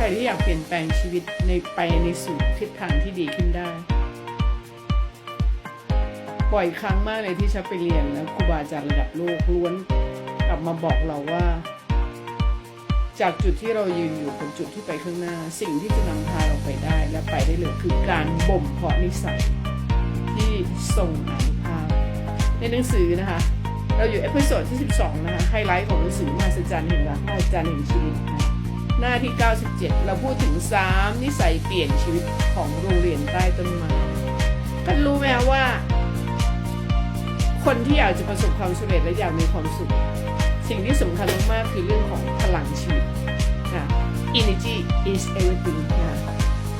ใครที่อยากเปลี่ยนแปลงชีวิตในไปในสู่ทิศทางที่ดีขึ้นได้บ่อยครั้งมากเลยที่ฉันไปเรียนแล้วครูบาอาจารย์ระดับโลกล้วนกลับมาบอกเราว่า จากจุดที่เรายืนอยู่บนจุดที่ไปข้างหน้า สิ่งที่จะนำพาเราไปได้และไปได้เลยคือการบ่มเพาะนิสัยที่ทรงอานุภาพในหนังสือนะคะ เราอยู่เอพิโซดที่ 12 นะคะไฮไลท์ของหนังสือมาสจันแห่งรักมาสจันแห่งชีวิตนะคะ หน้าที่ 97 เราพูดถึง 3 นิสัยเปลี่ยนชีวิตของโรงเรียนใต้ต้นไม้ท่านรู้ไหมว่า คนที่อยากจะประสบความสำเร็จและอยากมีความสุข สิ่งที่สำคัญมากๆคือเรื่องของพลังชีวิตนะ energy is everything นะ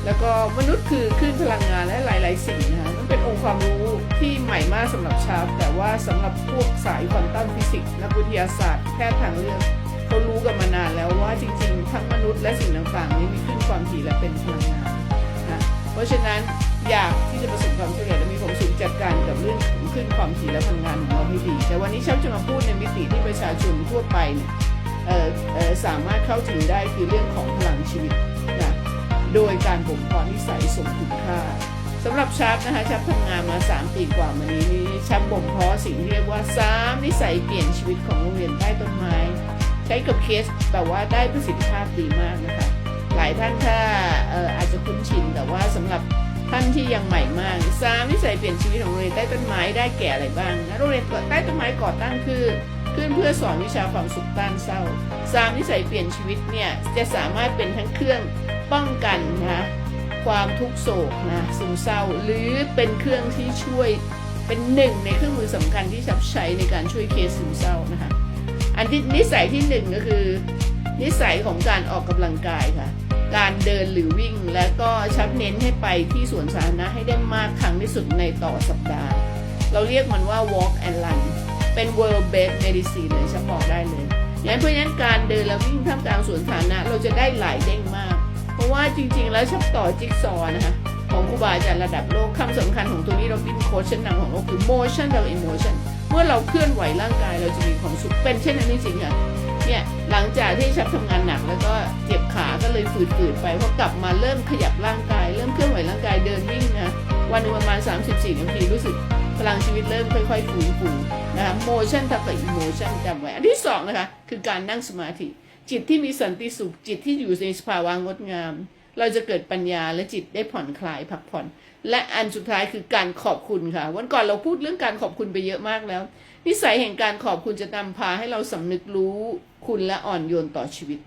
แล้วก็มนุษย์คือคลื่นพลังงานและหลาย ๆ สิ่งนะคะมันเป็นองค์ความรู้ที่ใหม่มากสำหรับชาวแต่ว่าสำหรับพวกสายควอนตัมฟิสิกส์นักวิทยาศาสตร์แพทย์ทางเลือก เขารู้กันมานานแล้วว่าจริงๆ ทั้งมนุษย์และสิ่งต่างๆ นี้มีคลื่นความถี่และเป็นพลังงานนะเพราะฉะนั้นอยากที่จะประสบความสำเร็จและมีความสุขจัดการกับเรื่องของคลื่นความถี่และพลังงานของเราให้ดี แต่วันนี้ฉันจะมาพูดในมิติที่ประชาชนทั่วไปเนี่ยสามารถเข้าถึงได้คือเรื่องของพลังชีวิตนะโดยการบ่มเพาะนิสัยสมคุณค่าสำหรับชับนะคะชับทำงานมา 3 ปีกว่ามานี้นี่ชับบ่มเพาะสิ่งที่เรียกว่า 3 นิสัยเปลี่ยนชีวิตของโรงเรียนใต้ต้นไม้ ใช้กับเคสแต่ว่าได้ประสิทธิภาพดีมากนะคะ หลายท่านถ้าอาจจะคุ้นชินแต่ว่าสำหรับท่านที่ยังใหม่มากสามนิสัยเปลี่ยนชีวิตของโรงเรียนใต้ต้นไม้ได้แก่อะไรบ้างนะโรงเรียนใต้ต้นไม้ก่อตั้งคือขึ้นเพื่อสอนวิชาความสุขต้านเศร้าสามนิสัยเปลี่ยนชีวิตเนี่ยจะสามารถเป็นทั้งเครื่องป้องกันนะความทุกโศกนะซึมเศร้า หรือเป็นเครื่องที่ช่วยเป็นหนึ่งในเครื่องมือสำคัญที่ชับใช้ในการช่วยเคสซึมเศร้านะคะ อันที่นิสัยที่หนึ่งก็คือ นิสัยของการออกกำลังกายค่ะ การเดินหรือวิ่งแล้วก็ชับเน้นให้ไปที่สวนสาธารณะให้ได้มากครั้งที่สุดในต่อสัปดาห์ เราเรียกมันว่า walk and run เป็น world based medicine เลยฉันบอกได้เลยงั้นเพราะฉะนั้นการเดินและวิ่งท่ามกลางสวนสาธารณะเราจะได้หลายเด้งมาก เพราะว่าจริงๆ แล้วชับต่อจิ๊กซอนะคะของครูบาอาจารย์ระดับโลกคำสำคัญของตัวนี้เราเป็นโค้ชชั้นนำของโลกคือ motion กับ emotion เมื่อเราเคลื่อนไหวร่างกายเราจะมีความสุขเป็นเช่นนั้นจริงๆค่ะเนี่ยหลังจากที่ชับทำงานหนักแล้วก็เจ็บขาก็เลยฝืดๆไปพอกลับมาเริ่มขยับร่างกาย เริ่มเคลื่อนไหวร่างกายเดินวิ่งนะวันนึงประมาณ 34 นาทีรู้สึกพลังชีวิตเริ่มค่อยๆฟื้นฟูนะคะ motion ทับกับ emotion จำไว้ อันที่สองนะคะคือการนั่งสมาธิ จิตที่มีสันติสุขจิตที่อยู่ในสภาวะงดงาม เราจะเกิดปัญญาและจิตได้ผ่อนคลายพักผ่อน และอันสุดท้ายคือการขอบคุณค่ะ วันก่อนเราพูดเรื่องการขอบคุณไปเยอะมากแล้ว นิสัยแห่งการขอบคุณจะนำพาให้เราสำนึกรู้คุณและอ่อนโยนต่อชีวิต